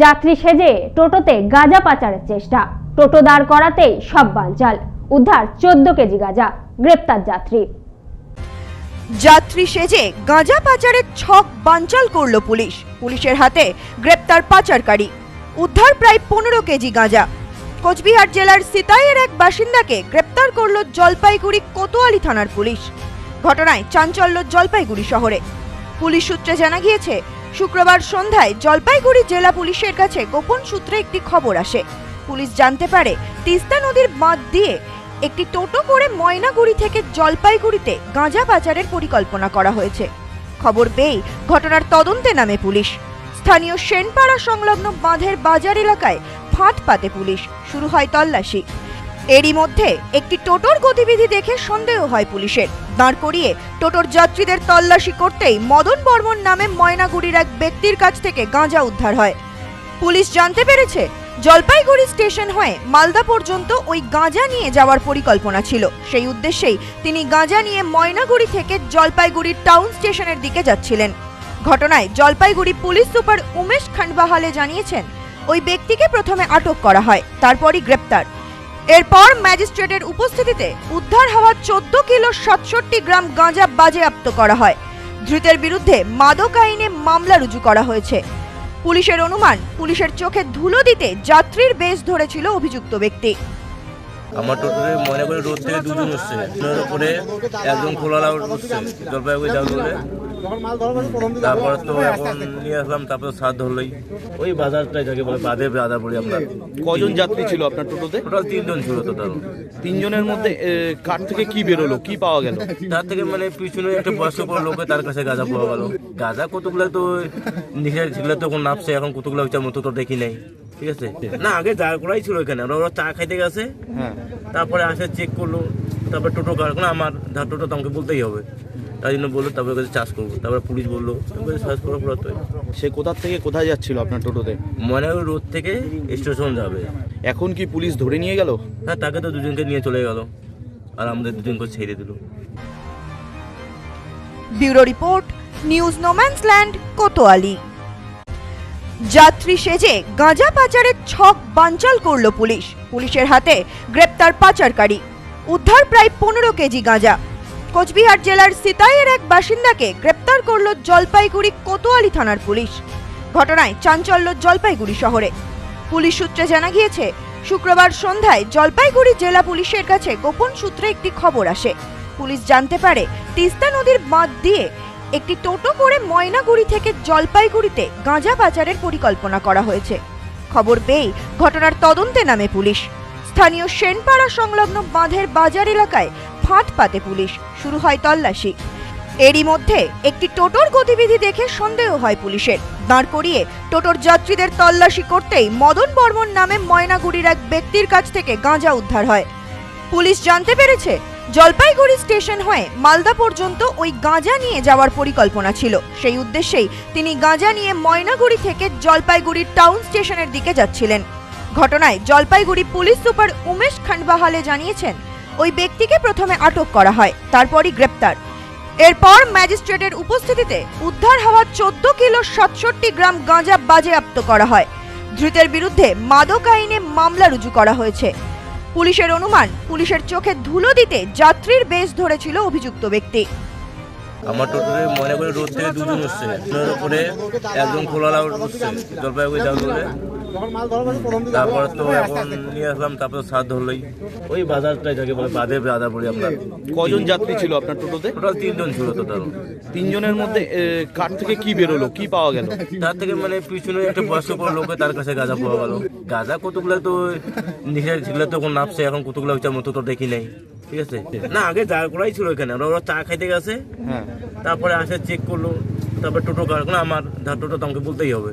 যাত্রী সেজে টোটোতে গাঁজা পাচারের চেষ্টা। টোটো দাঁড় করাতেই সব বানচাল উদ্ধার চোদ্দ কেজি গাঁজা, গ্রেপ্তার যাত্রী। যাত্রী সেজে গাঁজা পাচারের ছক বানচাল করল পুলিশ। পুলিশের হাতে গ্রেপ্তার পাচারকারী। উদ্ধার প্রায় পনেরো কেজি গাঁজা। কোচবিহার জেলার সিতাইয়ের এক বাসিন্দাকে গ্রেপ্তার করল জলপাইগুড়ি কোতোয়ালি থানার পুলিশ। ঘটনায় চাঞ্চল্য জলপাইগুড়ি শহরে। পুলিশ সূত্রে জানা গিয়েছে শুক্রবার সন্ধ্যায় জলপাইগুড়ি জেলা পুলিশের কাছে গোপন সূত্রে একটি খবর আসে। পুলিশ জানতে পারে, তিস্তা নদীর বাঁধ দিয়ে একটি টোটো করে ময়নাগুড়ি থেকে জলপাইগুড়িতে গাঁজা পাচারের পরিকল্পনা করা হয়েছে। খবর পেয়েই ঘটনার তদন্তে নামে পুলিশ। স্থানীয় সেনপাড়া সংলগ্ন বাঁধের বাজার এলাকায় ফাঁদ পাতে পুলিশ। শুরু হয় তল্লাশি। এরই মধ্যে একটি টোটোর গতিবিধি দেখে সন্দেহ হয় পুলিশের। দাঁড় করিয়ে টোটোর যাত্রীদের তল্লাশি করতেই মদন বর্মন নামে ময়নাগুড়ির এক ব্যক্তির কাছ থেকে গাঁজা উদ্ধার হয়। পুলিশ জানতে পেরেছে, জলপাইগুড়ি স্টেশন হয়ে মালদা পর্যন্ত ওই গাঁজা নিয়ে যাওয়ার পরিকল্পনা ছিল। সেই উদ্দেশ্যেই তিনি গাঁজা নিয়ে ময়নাগুড়ি থেকে জলপাইগুড়ি টাউন স্টেশনের দিকে যাচ্ছিলেন। ঘটনায় জলপাইগুড়ি পুলিশ সুপার উমেশ খান্ডবাহালে জানিয়েছেন, ওই ব্যক্তিকে প্রথমে আটক করা হয়, তারপরই গ্রেপ্তার। এরপর ম্যাজিস্ট্রেটের উপস্থিতিতে উদ্ধার হওয়া চোদ্দ কিলো সাতষট্টি গ্রাম গাঁজা বাজেয়াপ্ত করা হয়। ধৃতের বিরুদ্ধে মাদক আইনে মামলা রুজু করা হয়েছে। পুলিশের অনুমান, পুলিশের চোখে ধুলো দিতে যাত্রীর বেশ ধরেছিল অভিযুক্ত ব্যক্তি। আমার টোটোতে মনে করে রোড থেকে দুজন উঠছে। উপরে একজন উঠছে, জলপাইগুড়ি যাওয়া বলে তারপর তো এখন নিয়ে আসলাম তারপর সাত ধরলই। ওই বাজারটাই যাকে বলে বাদে বাজার বলি আমরা। কজন যাত্রী ছিল আপনার টোটোতে? টোটাল তিনজন ছিল টোটাল তিনজনের মধ্যে কার থেকে কি বেরোলো? কি পাওয়া গেল? তার থেকে মানে পিছনে একটা বয়স্ক বড় লোকে তার কাছে গাঁজা পাওয়া গেল। গাঁজা কতগুলো তো নিজের ছেলে তো এখন নামছে এখন কতগুলো হচ্ছে মতো তো দেখি নাই। ঠিক আছে? না আগে দাঁড় করাই ছিল এখানে ওরা ওরা চা খাইতে গেছে হ্যাঁ। তারপরে আসে চেক করল তারপর টোটো কার না আমার ধার টোটো তো আমাকে বলতেই হবে। তাই জন্য বলল তারপরে কাছে চাষ করব। তারপরে পুলিশ বলল তারপরে চাষ করার পর তো সে কোথা থেকে কোথায় যাচ্ছিল আপনার টোটোতে? মনে হয় রোড থেকে স্টেশন যাবে। এখন কি পুলিশ ধরে নিয়ে গেল? হ্যাঁ তাকে তো দুজনকে নিয়ে চলে গেল। আর আমাদের দুজনকে ছেড়ে দিল। Bureau report news no man's land Kotwali. যাত্রী সেজে গাঁজা পাচারের ছক বানচাল করল পুলিশ। পুলিশের হাতে গ্রেপ্তার পাচারকারী। উদ্ধার প্রায় পনেরো কেজি গাঁজা। কোচবিহার জেলার সিতাইয়ের এক বাসিন্দাকে গ্রেপ্তার করল জলপাইগুড়ি কোতোয়ালি থানার পুলিশ। ঘটনায় চাঞ্চল্য জলপাইগুড়ি শহরে। পুলিশ সূত্রে জানা গিয়েছে, শুক্রবার সন্ধ্যায় জলপাইগুড়ি জেলা পুলিশের কাছে গোপন সূত্রে একটি খবর আসে। পুলিশ জানতে পারে, তিস্তা নদীর বাঁধ দিয়ে একটি টোটো করে ময়নাগুড়ি থেকে জলপাইগুড়িতে গাঁজা পাচারের পরিকল্পনা করা হয়েছে। খবর পেয়েই ঘটনার তদন্তে নামে পুলিশ। স্থানীয় সেনপাড়া সংলগ্ন বাঁধের বাজার এলাকায় ফাঁদ পাতে পুলিশ, শুরু হয় তল্লাশি। এরই মধ্যে একটি টোটোর গতিবিধি দেখে সন্দেহ হয় পুলিশের। দাঁড় করিয়ে টোটোর যাত্রীদের তল্লাশি করতেই মদন বর্মন নামে ময়নাগুড়ির এক ব্যক্তির কাছ থেকে গাঁজা উদ্ধার হয়। পুলিশ জানতে পেরেছে, জলপাইগুড়ি স্টেশন হয়ে মালদা পর্যন্ত ওই গাঁজা নিয়ে যাওয়ার পরিকল্পনা ছিল। সেই উদ্দেশ্যেই তিনি গাঁজা নিয়ে ময়নাগুড়ি থেকে জলপাইগুড়ি টাউন স্টেশনের দিকে যাচ্ছিলেন। ঘটনায় জলপাইগুড়ি পুলিশ সুপার উমেশ খান্ডবাহালে জানিয়েছেন ওই ব্যক্তিকে প্রথমে আটক করা হয়, তারপরই গ্রেপ্তার। এরপর ম্যাজিস্ট্রেটের উপস্থিতিতে উদ্ধার হওয়া চোদ্দ কিলো সাতষট্টি গ্রাম গাঁজা বাজেয়াপ্ত করা হয়। ধৃতের বিরুদ্ধে মাদক আইনে মামলা রুজু করা হয়েছে। পুলিশের অনুমান, পুলিশের চোখে ধুলো দিতে যাত্রীর বেশ ধরেছিল অভিযুক্ত ব্যক্তি। আমার টোটোতে মনে করে রোড থেকে দুজন উঠছে। দুজনের উপরে একজন খোলালা উঠছে জলপাইগুড়ি বলে তারপর তো এখন নিয়ে আসলাম তারপর সাত ধরলই। ওই বাজারটাই যাকে বলে বাদে বাজার বলি আমরা। কজন যাত্রী ছিল আপনার টোটোতে? টোটাল তিনজন ছিল টোটাল তিনজনের মধ্যে কার থেকে কি বেরোলো কি পাওয়া গেল? তার থেকে মানে পিছনে একটা বয়স্ক বড় লোকে তার কাছে গাঁজা পাওয়া গেল। গাঁজা কতগুলো তো নিজের ছেলে তো নামছে এখন কতগুলো হচ্ছে মতো তো দেখি নাই। ঠিক আছে? না আগে করাই ছিল এখানে ওরা ওরা চা খাইতে গেছে। হ্যাঁ। তারপরে আসে চেক করল। তারপর টোটো কারখানা আমার ধার টোটো তো আমাকে বলতেই হবে।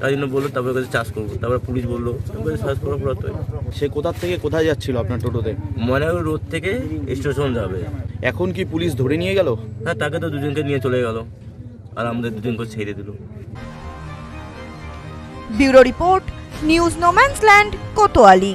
তাই জন্য বলল তারপরে কাছে চাষ করব। তারপরে পুলিশ বলল তারপরে চাষ করার পর তো সে কোথা থেকে কোথায় যাচ্ছিল আপনার টোটোতে? মনে হয় রোড থেকে স্টেশন যাবে। এখন কি পুলিশ ধরে নিয়ে গেল? হ্যাঁ তাকে তো দুজনকে নিয়ে চলে গেল। আর আমাদের দুজনকে ছেড়ে দিল। Bureau report news no man's land Kotwali.